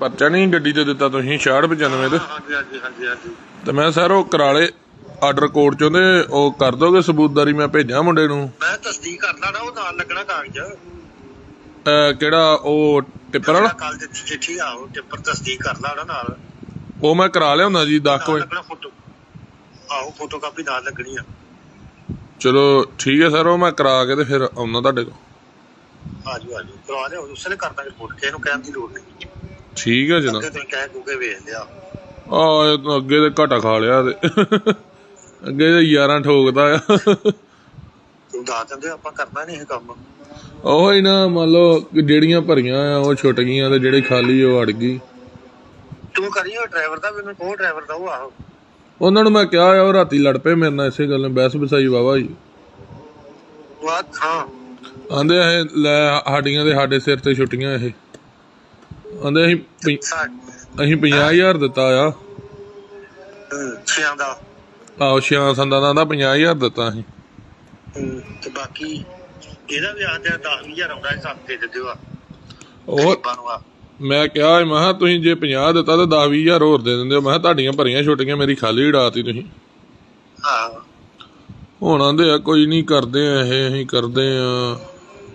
ਪਰਚਾ ਨਹੀਂ ਗੱਡੀ ਤੇ ਦਿੱਤਾ ਤੁਸੀਂ 6695 ਤੇ। ਹਾਂਜੀ ਹਾਂਜੀ ਹਾਂਜੀ ਹਾਂਜੀ। ਤੇ ਮੈਂ ਸਰ ਉਹ ਕਰਾ ਲੇ ਆਰਡਰ ਕੋਡ ਚੋਂ ਤੇ ਉਹ ਕਰ ਦੋਗੇ ਸਬੂਤਦਾਰੀ ਮੈਂ ਭੇਜਾਂ ਮੁੰਡੇ ਨੂੰ? ਮੈਂ ਤਸਦੀਕ ਕਰਦਾ ਨਾ ਉਹ ਨਾਲ ਲੱਗਣਾ ਕਾਗਜ਼। ਅਹ ਕਿਹੜਾ ਉਹ ਟਿੱਪਰ ਵਾਲਾ? ਕੱਲ ਦਿੱਤੀ ਚਿੱਠੀ ਆਹੋ ਟਿੱਪਰ ਤਸਦੀਕ ਕਰਦਾ ਉਹਦਾ ਨਾਲ। ਉਹ ਮੈਂ ਕਰਾ ਲਿਆਉਂਦਾ ਜੀ 10 ਨਾਲ ਵਜੇ। ਲੱਗਣਾ ਫੋਟੋ। ਆਹੋ ਫੋਟੋ ਕਾਪੀ ਨਾਲ ਲੱਗਣੀ ਆ। ਚਲੋ ਠੀਕ ਹੈ ਸਰ ਉਹ ਮੈਂ ਕਰਾ ਕੇ ਤੇ ਫਿਰ ਆਉਣਾ ਤੁਹਾਡੇ ਕੋਲ। ਆਜੋ ਆਜੋ ਕਰਵਾ ਲਿਆ ਉਸਨੇ ਕਰਦਾ ਰਿਪੋਰਟ ਕਿਸੇ ਨੂੰ ਕਹਿਣ ਦੀ ਲੋੜ ਨਹੀਂ। ਠੀਕ ਹੈ ਜਨਾਬ। ਅੱਗੇ ਤੁਸੀਂ ਕਹਿ ਕੂਕੇ ਵੇਖ ਲਿਆ। ਆ ਅੱਗੇ ਤੇ ਘਾਟਾ ਖਾ ਲਿਆ ਤੇ। ਅੱਗੇ ਤੇ 11 ਠੋਕਦਾ ਆ। ਤੂੰ ਦੱਸ ਦਿੰਦੇ ਆਪਾਂ ਕਰਨਾ ਨਹੀਂ ਇਹ ਕੰਮ। ਉਹ ਹੀ ਨਾ ਮੰਨ ਲਓ ਕਿ ਜਿਹੜੀਆਂ ਭਰੀਆਂ ਆ ਉਹ ਛੁੱਟ ਗਈਆਂ ਤੇ ਜਿਹੜੀ ਖਾਲੀ ਉਹ ਅੜ ਗਈ। ਤੂੰ ਕਰੀਓ ਡਰਾਈਵਰ ਦਾ ਮੈਨੂੰ ਕੋਹ ਡਰਾਈਵਰ ਦਾ ਉਹ ਆਹੋ। ਉਹਨਾਂ ਨੂੰ ਮੈਂ ਕਿਹਾ ਆ ਉਹ ਰਾਤੀ ਲੜ ਪਏ ਮੇਰੇ ਨਾਲ ਇਸੇ ਗੱਲ ਨਾਲ ਬਹਿਸ ਬਸਾਈ ਵਾਵਾ ਜੀ ਵਾਹ ਹਾਂ। ਆਂਦੇ ਇਹ ਲੈ ਸਾਡੀਆਂ ਤੇ ਸਾਡੇ ਸਿਰ ਤੇ ਛੁੱਟੀਆਂ ਇਹ। ਆਂਦੇ ਅਸੀਂ ਪੰ- ਅਸੀਂ 50000 ਦਿੱਤਾ ਆ। ਛਿਆਂ ਦਾ। ਆਹੋ ਛਿਆਂ ਸੰਦਾਂ ਦਾ 50000 ਦਿੱਤਾ ਅਸੀਂ। ਹਮ, ਤੇ ਬਾਕੀ ਇਹਦਾ ਵੀ ਆਜ 10000 ਆਉਂਦਾ ਹੈ ਸਾਨੂੰ ਦੇ ਦਿਓ ਆ ਉਹ ਗਰੀਬਾਂ ਨੂੰ ਆ। ਮੈਂ ਕਿਹਾ ਸੀ, ਮੈਂ ਕਿਹਾ ਤੁਸੀਂ ਜੇ 50 ਦਿੱਤਾ ਤਾਂ 10 20000 ਹੋਰ ਦੇ ਦਿੰਦੇ ਹੋ। ਮੈਂ ਕਿਹਾ ਤੁਹਾਡੀਆਂ ਭਰੀਆਂ ਛੁੱਟੀਆਂ ਮੇਰੀ ਖਾਲੀ ਉਡਾਤੀ ਤੁਸੀਂ। ਹਾਂ ਹੁਣ ਆਂਦੇ ਆ ਕੋਈ ਨਹੀਂ ਕਰਦੇ ਆ ਇਹ ਅਸੀਂ ਕਰਦੇ ਆ।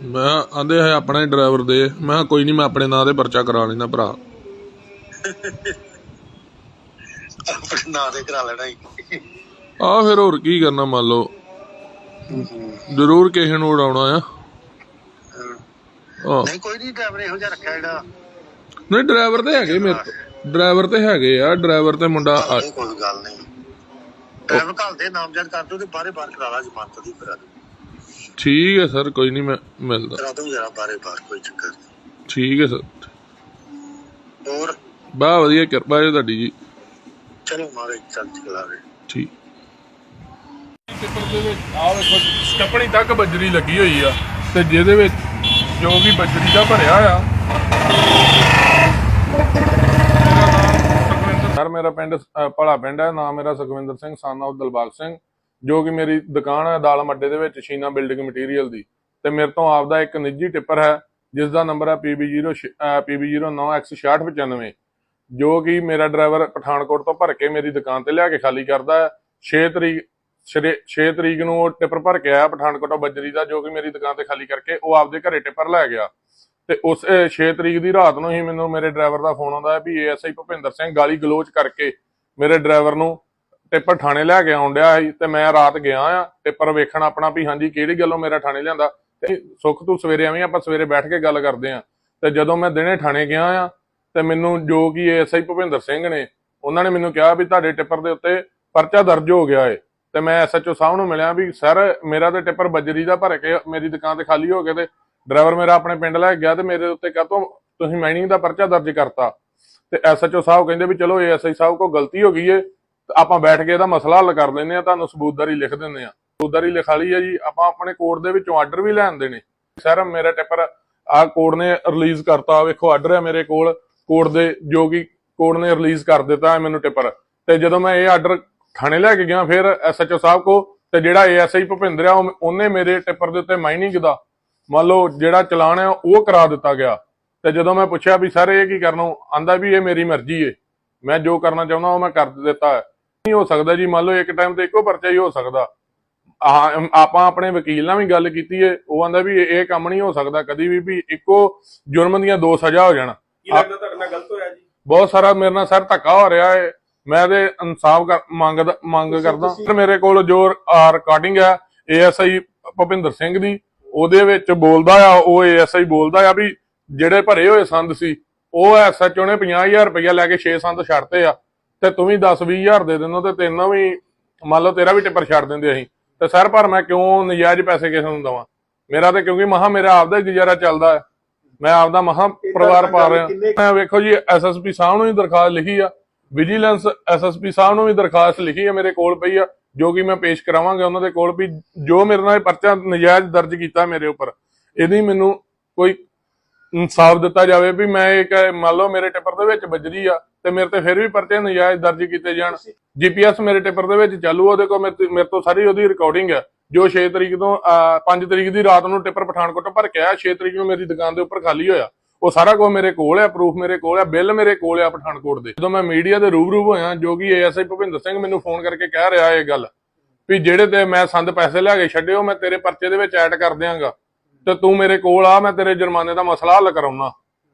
ਮੈਂ ਆਂਦੇ ਆ ਆਪਣਾ ਹੀ ਡਰਾਈਵਰ ਦੇ। ਮੈਂ ਕਿਹਾ ਕੋਈ ਨਹੀਂ ਮੈਂ ਆਪਣੇ ਨਾਂ ਤੇ ਪਰਚਾ ਕਰਾ ਲੈਣਾ ਭਰਾ। ਆਪਣੇ ਨਾਂ ਦੇ ਕਰਾ ਲੈਣਾ ਹੀ। ਆ ਫਿਰ ਹੋਰ ਕੀ ਕਰਨਾ ਮੰਨ ਲਓ। ਜ਼ਰੂਰ ਕਿਸੇ ਨੂੰ ਉਡਾਉਣਾ ਆ। ਨਹੀਂ ਕੋਈ ਨਹੀਂ ਡਰਾਈਵਰ ਇਹੋ ਜਿਹਾ ਰੱਖਿਆ ਜਿਹੜਾ। ਨਹੀਂ ਡਰਾਈਵਰ ਤੇ ਹੈਗੇ ਮੇਰੇ ਡਰਾਈਵਰ ਤੇ ਹੈਗੇ ਆ ਡਰਾਈਵਰ ਤੇ ਮੁੰਡਾ ਕੋਈ ਗੱਲ ਨਹੀਂ। ਡਰਾਈਵਰ ਘੱਲ ਦੇ ਨਾਮਜ਼ਦ ਕਰ ਦੋ ਤੇ ਬਾਰੇ ਬਾਹਰ ਕਰਾ ਲਾ ਜ਼ਮਾਨਤ ਦੀ ਦੋ ਠੀਕ ਹੈ ਸਰ ਕੋਈ ਨਹੀਂ ਮੈਂ ਮਿਲਦਾ। ਕਰਾ ਦੋ ਜਰਾ ਬਾਰੇ ਬਾਹਰ ਕੋਈ ਚੱਕਰ ਨਹੀਂ। ਠੀਕ ਹੈ ਸਰ। ਹੋਰ? ਬਾ ਵਧੀਆ ਕਿਰਪਾ ਹੈ ਤੁਹਾਡੀ ਜੀ। ਚਲੋ ਮਾਰੇ ਚੱਲ ਚਲਾਵੇ ਠੀਕ। ਦੇ ਵਿੱਚ ਆ ਵੇਖੋ ਸਟੱਪਣੀ ਤੱਕ ਬੱਜਰੀ ਲੱਗੀ ਹੋਈ ਆ ਤੇ ਜਿਹਦੇ ਵਿੱਚ ਜੋ ਵੀ ਬੱਜਰੀ ਦਾ ਭਰਿਆ ਆ। ਸਰ ਮੇਰਾ ਪਿੰਡ ਅ, ਭਲਾ ਪਿੰਡ ਹੈ ਨਾਮ ਮੇਰਾ ਸੁਖਵਿੰਦਰ ਸਿੰਘ son of ਦਿਲਬਾਗ ਸਿੰਘ। ਜੋ ਕਿ ਮੇਰੀ ਦੁਕਾਨ ਹੈ ਦਾਲ ਮੱਡੇ ਦੇ ਵਿੱਚ, ਸ਼ੀਨਾ ਬਿਲਡਿੰਗ ਮਟੀਰੀਅਲ ਦੀ। ਤੇ ਮੇਰੇ ਤੋਂ ਆਪਦਾ ਇੱਕ ਨਿੱਜੀ ਟਿੱਪਰ ਹੈ ਜਿਸ ਦਾ ਨੰਬਰ ਹੈ PB0 PB09X6695 ਜੋ ਕਿ ਮੇਰਾ ਡਰਾਈਵਰ ਪਠਾਨਕੋਟ ਤੋਂ ਭਰ ਕੇ ਮੇਰੀ ਦੁਕਾਨ ਤੇ ਲਿਆ ਕੇ ਖਾਲੀ ਕਰਦਾ ਹੈ। 6 ਤਰੀਕ 6 ਤਰੀਕ ਨੂੰ ਉਹ ਟਿੱਪਰ ਭਰ ਕੇ ਆਇਆ ਪਠਾਨਕੋਟੋਂ ਬੱਜਰੀ ਦਾ, ਜੋ ਕਿ ਮੇਰੀ ਦੁਕਾਨ ਤੇ ਖਾਲੀ ਕਰਕੇ ਉਹ ਆਪਦੇ ਘਰੇ ਟਿੱਪਰ ਲੈ ਗਿਆ। ਤੇ ਉਸ 6 ਤਰੀਕ ਦੀ ਰਾਤ ਨੂੰ ਹੀ ਮੈਨੂੰ ਮੇਰੇ ਡਰਾਈਵਰ ਦਾ ਫੋਨ ਆਉਂਦਾ ਹੈ ਵੀ ਏਐਸਆਈ ਭੁਪਿੰਦਰ ਸਿੰਘ ਗਾਲੀ ਗਲੋਚ ਕਰਕੇ ਮੇਰੇ ਡਰਾਈਵਰ ਨੂੰ ਟਿੱਪਰ ਥਾਣੇ ਲੈ ਕੇ ਆਉਣ ਡਿਆ ਸੀ ਤੇ ਮੈਂ ਰਾਤ ਗਿਆ ਆ ਟਿੱਪਰ ਵੇਖਣ ਆਪਣਾ ਵੀ ਹਾਂਜੀ ਕਿਹੜੀ ਗੱਲੋਂ ਮੇਰਾ ਥਾਣੇ ਲਿਆਂਦਾ। ਤੇ ਸੁੱਖ ਤੂੰ ਸਵੇਰੇ ਆਵੀਂ ਆਪਾਂ ਸਵੇਰੇ ਬੈਠ ਕੇ ਗੱਲ ਕਰਦੇ ਆ। ਤੇ ਜਦੋਂ ਮੈਂ ਦਿਨੇ ਥਾਣੇ ਗਿਆ ਆ, ਤੇ ਮੈਨੂੰ ਜੋ ਕਿ ਏਐਸਆਈ ਭੁਪਿੰਦਰ ਸਿੰਘ ਨੇ, ਉਹਨਾਂ ਨੇ ਮੈਨੂੰ ਕਿਹਾ ਵੀ ਤੁਹਾਡੇ ਟਿੱਪਰ ਦੇ ਉੱਤੇ ਪਰਚਾ ਦਰਜ ਹੋ ਗਿਆ ਏ। ਤੇ ਮੈਂ ਐਸਐਚਓ ਸਾਹਿਬ ਨੂੰ ਮਿਲਿਆ ਵੀ, ਸਰ, ਮੇਰਾ ਤੇ ਟਿੱਪਰ ਬਜਰੀ ਦਾ ਭਰ ਕੇ ਮੇਰੀ ਦੁਕਾਨ ਤੇ ਖਾਲੀ ਹੋ ਗਿਆ ਤੇ ਡਰਾਈਵਰ ਮੇਰਾ ਆਪਣੇ ਪਿੰਡ ਲੈ ਕੇ ਗਿਆ ਤੇ ਮੇਰੇ ਉੱਤੇ ਕਾਹਤੋਂ ਤੁਸੀਂ ਮਾਈਨਿੰਗ ਦਾ ਪਰਚਾ ਦਰਜ ਕਰਤਾ? ਤੇ ਐਸਐਚਓ ਸਾਹਿਬ ਕਹਿੰਦੇ ਵੀ, ਚਲੋ ਏਐਸਆਈ ਸਾਹਿਬ ਕੋ ਗਲਤੀ ਹੋ ਗਈ ਏ। ਆਪਾਂ ਬੈਠ ਕੇ ਇਹਦਾ ਮਸਲਾ ਹੱਲ ਕਰ ਲੈਂਦੇ ਆ ਤੁਹਾਨੂੰ ਸਬੂਤਦਾਰੀ ਲਿਖ ਦਿੰਦੇ ਆ ਸਬੂਤਦਾਰੀ ਲਿਖਾ ਲਈ ਆ ਜੀ, ਆਪਾਂ ਆਪਣੇ ਕੋਰਟ ਦੇ ਵਿੱਚੋਂ ਆਰਡਰ ਵੀ ਲੈਣ ਦੇਣੇ ਸਰ, ਮੇਰਾ ਟਿੱਪਰ ਆ ਕੋਰਟ ਨੇ ਰਿਲੀਜ਼ ਕਰਤਾ, ਵੇਖੋ ਆਰਡਰ ਹੈ ਮੇਰੇ ਕੋਲ। ਕੋਰਟ ਦੇ ਜੋ ਕਿ ਕੋਰਟ ਨੇ ਰਿਲੀਜ਼ ਕਰ ਦਿੱਤਾ ਮੈਨੂੰ ਟਿੱਪਰ। ਤੇ ਜਦੋਂ ਮੈਂ ਇਹ ਆਰਡਰ ਥਾਣੇ ਲੈ ਕੇ ਗਿਆ, ਫਿਰ ਐਸਐਚਓ ਸਾਹਿਬ ਕੋ ਤੇ ਜਿਹੜਾ ਏਐਸਆਈ ਭੁਪਿੰਦਰ ਆ ਉਹਨੇ ਮੇਰੇ ਟਿੱਪਰ ਦੇ ਉੱਤੇ ਮਾਈਨਿੰਗ ਦਾ, ਮੰਨ ਲਓ ਜਿਹੜਾ ਚਲਾਨ ਹੈ, ਉਹ ਕਰਾ ਦਿੱਤਾ ਗਿਆ। ਤੇ ਜਦੋਂ ਮੈਂ ਪੁੱਛਿਆ ਵੀ ਸਰ, ਇਹ ਕੀ ਕਰਨੋਂ? ਆਂਦਾ ਵੀ ਇਹ ਮੇਰੀ ਮਰਜ਼ੀ ਏ। ਮੈਂ ਜੋ ਕਰਨਾ ਚਾਹੁੰਦਾ, ਉਹ ਮੈਂ ਕਰ ਦਿੱਤਾ ਹੈ। ਨਹੀਂ ਹੋ ਸਕਦਾ ਜੀ। ਮੰਨ ਲਓ ਇੱਕ ਟਾਈਮ ਤੇ ਇੱਕੋ ਪਰਚਾ ਹੀ ਹੋ ਸਕਦਾ। ਆਪਾਂ ਆਪਣੇ ਵਕੀਲ ਨਾਲ ਵੀ ਗੱਲ ਕੀਤੀ ਏ। ਉਹ ਆਂਦਾ ਵੀ ਇਹ ਕੰਮ ਨਹੀਂ ਹੋ ਸਕਦਾ। ਕਦੀ ਵੀ ਵੀ ਇੱਕੋ ਜੁਰਮ ਦੀਆਂ ਦੋ ਸਜ਼ਾ ਹੋ ਜਾਣ। ਕੀ ਲੱਗਦਾ ਤੁਹਾਡੇ ਨਾਲ ਗਲਤ ਹੋਇਆ ਜੀ? ਬਹੁਤ ਸਾਰਾ ਮੇਰੇ ਨਾਲ ਸਰ ਧੱਕਾ ਹੋ ਰਿਹਾ ਹੈ ਮੈਂ ਤੇ ਇਨਸਾਫ ਮੰਗਦਾ ਮੰਗ ਕਰਦਾ। ਸਰ ਮੇਰੇ ਕੋਲ ਜੋ ਰਿਕਾਰਡਿੰਗ ਹੈ ਏਐਸਆਈ ਭੁਪਿੰਦਰ ਸਿੰਘ ਦੀ ਉਹਦੇ ਵਿੱਚ ਬੋਲਦਾ ਆ ਉਹ ਏਐਸਆਈ ਬੋਲਦਾ ਆ ਵੀ ਜਿਹੜੇ ਭਰੇ ਹੋਏ ਸੰਦ ਸੀ ਉਹ ਐਸਐਚਓ ਨੇ 50000 ਰੁਪਇਆ ਲੈ ਕੇ 6 ਸੰਦ ਛੱਡਤੇ ਆ। ਤੇ ਤੂੰ ਵੀ 10 20000 ਦੇ ਦਿੰਦਾ ਤੇ ਤੈਨੂੰ ਵੀ ਮੰਨ ਲਓ ਤੇਰਾ ਵੀ ਟਿੱਪਰ ਛੱਡ ਦਿੰਦੇ ਅਸੀਂ। ਤੇ ਸਰ ਪਰ ਮੈਂ ਕਿਉਂ ਨਜਾਇਜ਼ ਪੈਸੇ ਕਿਸੇ ਨੂੰ ਦਵਾਂ? ਮੇਰਾ ਤੇ ਕਿਉਂਕਿ ਮਹਾ ਮੇਰਾ ਆਪਦਾ ਹੀ ਗੁਜ਼ਾਰਾ ਚੱਲਦਾ ਹੈ। ਮੈਂ ਆਪਦਾ ਮਹਾ ਪਰਿਵਾਰ ਪਾ ਰਿਹਾ। ਮੈਂ ਵੇਖੋ ਜੀ ਐਸਐਸਪੀ ਸਾਹਿਬ ਨੂੰ ਵੀ ਦਰਖਾਸਤ ਲਿਖੀ ਆ। ਵਿਜੀਲੈਂਸ ਐਸਐਸਪੀ ਸਾਹਿਬ ਨੂੰ ਵੀ ਦਰਖਾਸਤ ਲਿਖੀ ਆ ਮੇਰੇ ਕੋਲ ਪਈ ਆ ਜੋ ਕਿ ਮੈਂ ਪੇਸ਼ ਕਰਾਵਾਂਗਾ ਉਹਨਾਂ ਦੇ ਕੋਲ ਵੀ ਜੋ ਮੇਰੇ ਨਾਲ ਪਰਚਾ ਨਜਾਇਜ਼ ਦਰਜ ਕੀਤਾ ਮੇਰੇ ਉੱਪਰ। ਇਹਦੀ ਮੈਨੂੰ ਕੋਈ ਇਨਸਾਫ ਦਿੱਤਾ ਜਾਵੇ ਵੀ ਮੈਂ ਇੱਕ, ਮੰਨ ਲਓ ਮੇਰੇ ਟਿੱਪਰ ਦੇ ਵਿੱਚ ਬਜਰੀ ਆ ਤੇ ਮੇਰੇ ਤੇ ਫਿਰ ਵੀ ਪਰਚੇ ਨਜਾਇਜ਼ ਦਰਜ ਕੀਤੇ ਜਾਣ। ਜੀਪੀਐਸ ਮੇਰੇ ਟਿੱਪਰ ਦੇ ਵਿੱਚ ਚਾਲੂ, ਉਹਦੇ ਕੋਲ ਮੇਰੇ ਤੋਂ ਸਾਰੀ ਉਹਦੀ ਰਿਕਾਰਡਿੰਗ ਹੈ ਜੋ 6 ਤਰੀਕ ਤੋਂ 5 ਤਰੀਕ ਦੀ ਰਾਤ ਨੂੰ ਟਿੱਪਰ ਪਠਾਨਕੋਟ ਭਰ ਕੇ ਆਇਆ 6 ਤਰੀਕ ਨੂੰ ਮੇਰੀ ਦੁਕਾਨ ਦੇ ਉੱਪਰ ਖਾਲੀ ਹੋਇਆ। ਉਹ ਸਾਰਾ ਕੁਝ ਮੇਰੇ ਕੋਲ ਆ ਪ੍ਰੂਫ ਮੇਰੇ ਕੋਲ ਆ, ਬਿੱਲ ਮੇਰੇ ਕੋਲ ਆ ਪਠਾਨਕੋਟ ਦੇ। ਜਦੋਂ ਮੈਂ ਮੀਡੀਆ ਦੇ ਰੂਬਰੂ ਹੋਇਆ, ਜੋ ਕਿ ਏਐਸਆਈ ਭੁਪਿੰਦਰ ਸਿੰਘ ਮੈਨੂੰ ਫੋਨ ਕਰਕੇ ਕਹਿ ਰਿਹਾ ਇਹ ਗੱਲ, ਵੀ ਜਿਹੜੇ ਤੇ ਮੈਂ ਸੰਦ ਪੈਸੇ ਲਿਆ ਕੇ ਛੱਡੇ ਉਹ ਮੈਂ ਤੇਰੇ ਪਰਚੇ ਦੇ ਵਿੱਚ ਐਡ ਕਰ ਦਿਆਂਗਾ। ਤੇ ਤੂੰ ਮੇਰੇ ਕੋਲ ਆ ਮੈਂ ਤੇਰੇ ਜੁਰਮਾਨੇ ਦਾ ਮਸਲਾ ਹੱਲ ਕਰਾਉਣਾ।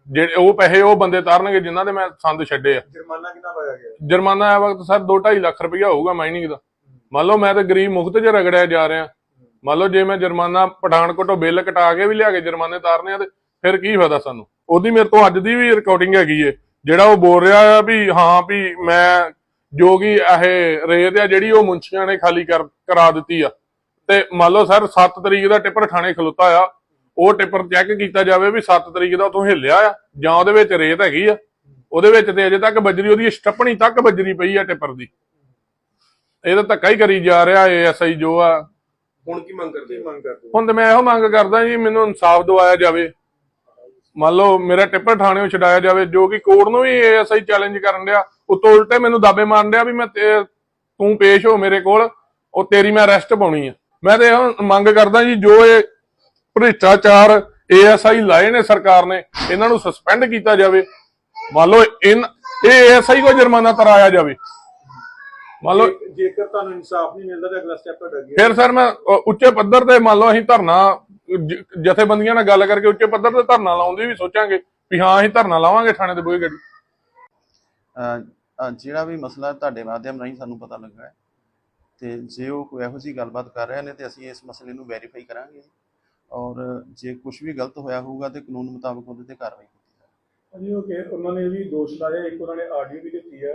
ਜਿਹੜੇ ਉਹ ਪੈਸੇ ਉਹ ਬੰਦੇ ਤਾਰਨਗੇ ਜਿਨ੍ਹਾਂ ਦੇ ਮੈਂ ਸੰਦ ਛੱਡੇ ਆ। ਜੁਰਮਾਨਾ ਕਿੰਨਾ ਪਾਇਆ ਗਿਆ? ਜੁਰਮਾਨਾ ਇਹ ਵਕਤ ਸਰ 2.5 ਲੱਖ ਰੁਪਇਆ ਹੋਊਗਾ ਮਾਈਨਿੰਗ ਦਾ। ਮੰਨ ਲਓ ਮੈਂ ਤਾਂ ਗਰੀਬ ਮੁਕਤ 'ਚ ਰਗੜਿਆ ਜਾ ਰਿਹਾ। ਮੰਨ ਲਓ ਜੇ ਮੈਂ ਜੁਰਮਾਨਾ ਪਠਾਨਕੋਟੋਂ ਬਿੱਲ ਕਟਾ ਕੇ ਵੀ ਲਿਆ ਕੇ ਜੁਰਮਾਨੇ ਤਾਰਨੇ ਆ ਤੇ ਫਿਰ ਕੀ ਫਾਇਦਾ ਸਾਨੂੰ? ਉਹਦੀ ਮੇਰੇ ਤੋਂ ਅੱਜ ਦੀ ਵੀ ਰਿਕਾਰਡਿੰਗ ਹੈਗੀ ਏ ਜਿਹੜਾ ਉਹ ਬੋਲ ਰਿਹਾ ਆ ਵੀ ਹਾਂ ਵੀ ਮੈਂ ਜੋ ਕਿ ਇਹ ਰੇਤ ਆ ਜਿਹੜੀ ਉਹ ਮੁੰਸ਼ੀਆਂ ਨੇ ਖਾਲੀ ਕਰ ਕਰਾ ਦਿੱਤੀ ਆ। ਤੇ ਮੰਨ ਲਓ ਸਰ 7 ਤਰੀਕ ਦਾ ਟਿੱਪਰ ਥਾਣੇ ਖਲੋਤਾ ਆ ਉਹ ਟਿੱਪਰ ਚੈੱਕ ਕੀਤਾ ਜਾਵੇ ਵੀ 7 ਤਰੀਕ ਦਾ ਉਥੋਂ ਹਿੱਲਿਆ ਆ ਜਾਂ ਉਹਦੇ ਵਿੱਚ ਰੇਤ ਹੈਗੀ ਆ। ਉਹਦੇ ਵਿੱਚ ਤੇ ਅਜੇ ਤੱਕ ਬਜਰੀ ਉਹਦੀ ਸਟੱਪਣੀ ਤੱਕ ਬਜਰੀ ਪਈ ਆ ਟਿੱਪਰ ਦੀ। ਇਹ ਤਾਂ ਧੱਕਾ ਹੀ ਕਰੀ ਜਾ ਰਿਹਾ ਐਸਆਈ ਜੋ ਆ। ਹੁਣ ਕੀ ਮੰਗ ਕਰਦੇ? ਮੰਗ ਕਰਦੇ ਹੁਣ ਤੇ ਮੈਂ ਇਹੋ ਮੰਗ ਕਰਦਾ ਜੀ ਮੈਨੂੰ ਇਨਸਾਫ ਦਿਵਾਇਆ ਜਾਵੇ। ਮੰਨ ਲਓ ਮੇਰਾ ਟਿੱਪਰ ਥਾਣਿਓਂ ਛਡਾਇਆ ਜਾਵੇ ਜੋ ਕਿ ਕੋਰਟ ਨੂੰ ਵੀ ਐਸਆਈ ਚੈਲੰਜ ਕਰਨ ਡਿਆ। ਉਤੋਂ ਉਲਟੇ ਮੈਨੂੰ ਦਾਬੇ ਮਾਰਨ ਡਿਆ ਵੀ ਮੈਂ ਤੇ- ਤੂੰ ਪੇਸ਼ ਹੋ ਮੇਰੇ ਕੋਲ ਉਹ ਤੇਰੀ ਮੈਂ ਅਰੈਸਟ ਪਾਉਣੀ ਆ। ਮੈਂ ਤੇ ਇਹੋ ਮੰਗ ਕਰਦਾ ਜੀ ਜੋ ਇਹ ਭ੍ਰਿਸ਼ਟਾਚਾਰ ਏਐਸਆਈ ਲਾਏ ਨੇ ਸਰਕਾਰ ਨੇ ਇਹਨਾਂ ਨੂੰ ਸਸਪੈਂਡ ਕੀਤਾ ਜਾਵੇ। ਮੰਨ ਲਓ ਇਹ ਏਐਸਆਈ ਕੋ ਜੁਰਮਾਨਾ ਤਰਾਇਆ ਜਾਵੇ। ਮੰਨ ਲਓ ਜੇ- ਜੇਕਰ ਤੁਹਾਨੂੰ ਇਨਸਾਫ ਨਹੀਂ ਮਿਲਦਾ ਤਾਂ ਅਗਲਾ ਸਟੈਪ ਤੁਹਾਡਾ ਕੀ ਹੈ? ਫਿਰ ਸਰ ਮੈਂ ਉੱਚੇ ਪੱਧਰ ਤੇ ਮੰਨ ਲਓ ਅਸੀਂ ਧਰਨਾ ਜ- ਜਥੇਬੰਦੀਆਂ ਨਾਲ ਗੱਲ ਕਰਕੇ ਉੱਚੇ ਪੱਧਰ ਤੇ ਧਰਨਾ ਲਾਉਣ ਦੀ ਵੀ ਸੋਚਾਂਗੇ ਵੀ ਹਾਂ ਅਸੀਂ ਧਰਨਾ ਲਾਵਾਂਗੇ ਥਾਣੇ ਦੇ ਬੂਹੇ ਗੱਡੀ। ਜਿਹੜਾ ਵੀ ਮਸਲਾ ਤੁਹਾਡੇ ਮਾਧਿਅਮ ਰਾਹੀਂ ਸਾਨੂੰ ਪਤਾ ਲੱਗਾ ਹੈ ਤੇ ਜੇ ਉਹ ਕੋਈ ਇਹੋ ਜਿਹੀ ਗੱਲਬਾਤ ਕਰ ਰਹੇ ਨੇ ਤੇ ਅਸੀਂ ਇਸ ਮਸਲੇ ਨੂੰ ਵੈਰੀਫਾਈ ਕਰਾਂਗੇ। ਔਰ ਜੇ ਕੁਝ ਵੀ ਗਲਤ ਹੋਇਆ ਹੋਊਗਾ ਤੇ ਕਾਨੂੰਨ ਮੁਤਾਬਕ ਉਹਦੇ ਤੇ ਕਾਰਵਾਈ ਕੀਤੀ ਜਾਵੇਗੀ ਜੀ ਉਹ ਕਿ ਉਹਨਾਂ ਨੇ ਵੀ ਦੋਸ਼ ਲਾਇਆ ਇੱਕ ਉਹਨਾਂ ਨੇ ਆਡੀਓ ਵੀ ਦਿੱਤੀ ਆ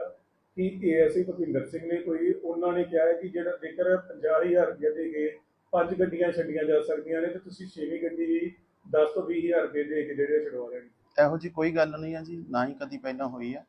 ਕਿ ਏਐਸਆਈ ਭੁਪਿੰਦਰ ਸਿੰਘ ਨੇ ਕੋਈ ਉਹਨਾਂ ਨੇ ਕਿਹਾ ਹੈ ਕਿ ਜਿਹੜਾ ਜੇਕਰ 50000 ਰੁਪਏ ਦੇ ਕੇ ਪੰਜ ਗੱਡੀਆਂ ਛੱਡੀਆਂ ਜਾ ਸਕਦੀਆਂ ਨੇ ਤੇ ਤੁਸੀਂ ਛੇਵੀਂ ਗੱਡੀ ਵੀ 10 ਤੋਂ 20000 ਰੁਪਏ ਦੇ ਕੇ ਜਿਹੜੇ ਛਡਵਾ ਨੇ। ਇਹੋ ਜੀ ਕੋਈ ਗੱਲ ਨਹੀਂ ਹੈ ਜੀ ਨਾ ਹੀ ਕਦੀ ਪਹਿਲਾਂ ਹੋਈ ਆ।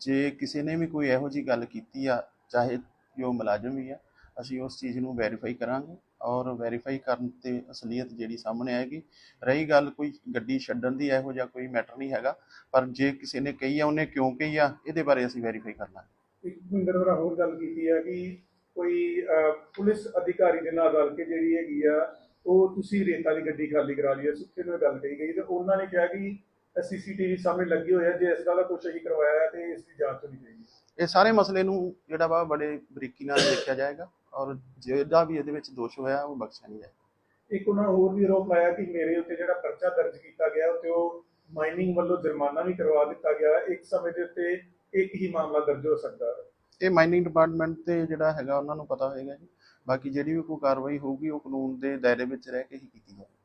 ਜੇ ਕਿਸੇ ਨੇ ਵੀ ਕੋਈ ਇਹੋ ਜੀ ਗੱਲ ਕੀਤੀ ਆ ਚਾਹੇ ਉਹ ਮੁਲਾਜ਼ਮ ਵੀ ਆ ਅਸੀਂ ਉਸ ਚੀਜ਼ ਨੂੰ ਵੈਰੀਫਾਈ ਕਰਾਂਗੇ। ਔਰ ਵੈਰੀਫਾਈ ਕਰਨ ਤੇ ਅਸਲੀਅਤ ਜਿਹੜੀ ਸਾਹਮਣੇ ਆਏਗੀ। ਰਹੀ ਗੱਲ ਕੋਈ ਗੱਡੀ ਛੱਡਣ ਦੀ ਇਹੋ ਜਿਹਾ ਕੋਈ ਮੈਟਰ ਨਹੀਂ ਹੈਗਾ। ਪਰ ਜੇ ਕਿਸੇ ਨੇ ਕਹੀ ਆ ਉਹਨੇ ਕਿਉਂ ਕਹੀ ਆ ਇਹਦੇ ਬਾਰੇ ਅਸੀਂ ਵੈਰੀਫਾਈ ਕਰ ਲਾਂਗੇ। ਇੱਕ ਭੁਪਿੰਦਰ ਵਰਾ ਹੋਰ ਗੱਲ ਕੀਤੀ ਆ ਕਿ ਕੋਈ ਅਹ, ਪੁਲਿਸ ਅਧਿਕਾਰੀ ਦੇ ਨਾਲ ਰਲ ਕੇ ਜਿਹੜੀ ਹੈਗੀ ਆ ਉਹ ਤੁਸੀਂ ਰੇਤਾ ਦੀ ਗੱਡੀ ਖਾਲੀ ਕਰਾ ਲਈ ਹੈ ਸੁੱਖੇ ਨੂੰ ਇਹ ਗੱਲ ਕਹੀ ਗਈ ਤੇ ਉਹਨਾਂ ਨੇ ਕਿਹਾ ਕਿ ਸੀਸੀਟੀਵੀ ਸਾਹਮਣੇ ਲੱਗੀ ਹੋਇਆ ਜੇ ਇਸ ਗੱਲ ਦਾ ਕੁਝ ਅਸੀਂ ਕਰਵਾਇਆ ਹੈ ਤੇ ਇਸ ਦੀ ਜਾਂਚ ਹੋਣੀ ਚਾਹੀਦੀ ਹੈ ਇਹ ਸਾਰੇ ਮਸਲੇ ਨੂੰ ਜਿਹੜਾ ਵਾ ਬੜੇ ਬਰੀਕੀ ਨਾਲ ਦੇਖਿਆ ਜਾਏਗਾ। ਔਰ ਜਿਹੜਾ ਵੀ ਇਹਦੇ ਵਿੱਚ ਦੋਸ਼ ਹੋਇਆ ਉਹ ਬਖਸ਼ਿਆ ਨਹੀਂ ਜਾਏਗਾ ਇੱਕ ਉਹਨਾਂ ਹੋਰ ਵੀ ਆਰੋਪ ਲਾਇਆ ਕਿ ਮੇਰੇ ਉੱਤੇ ਜਿਹੜਾ ਪਰਚਾ ਦਰਜ ਕੀਤਾ ਗਿਆ ਉੱਤੇ ਉਹ ਮਾਈਨਿੰਗ ਵੱਲੋਂ ਜੁਰਮਾਨਾ ਵੀ ਕਰਵਾ ਦਿੱਤਾ ਗਿਆ। ਇੱਕ ਸਮੇਂ ਦੇ ਉੱਤੇ ਇੱਕ ਹੀ ਮਾਮਲਾ ਦਰਜ ਹੋ ਸਕਦਾ ਹੈ। ਇਹ ਮਾਈਨਿੰਗ ਡਿਪਾਰਟਮੈਂਟ ਤੇ ਜਿਹੜਾ ਹੈਗਾ ਉਹਨਾਂ ਨੂੰ ਪਤਾ ਹੋਏਗਾ ਜੀ। ਬਾਕੀ ਜਿਹੜੀ ਵੀ ਕੋਈ ਕਾਰਵਾਈ ਹੋਊਗੀ ਉਹ ਕਾਨੂੰਨ ਦੇ ਦਾਇਰੇ ਵਿੱਚ ਰਹਿ ਕੇ ਹੀ ਕੀਤੀ ਜਾਏਗੀ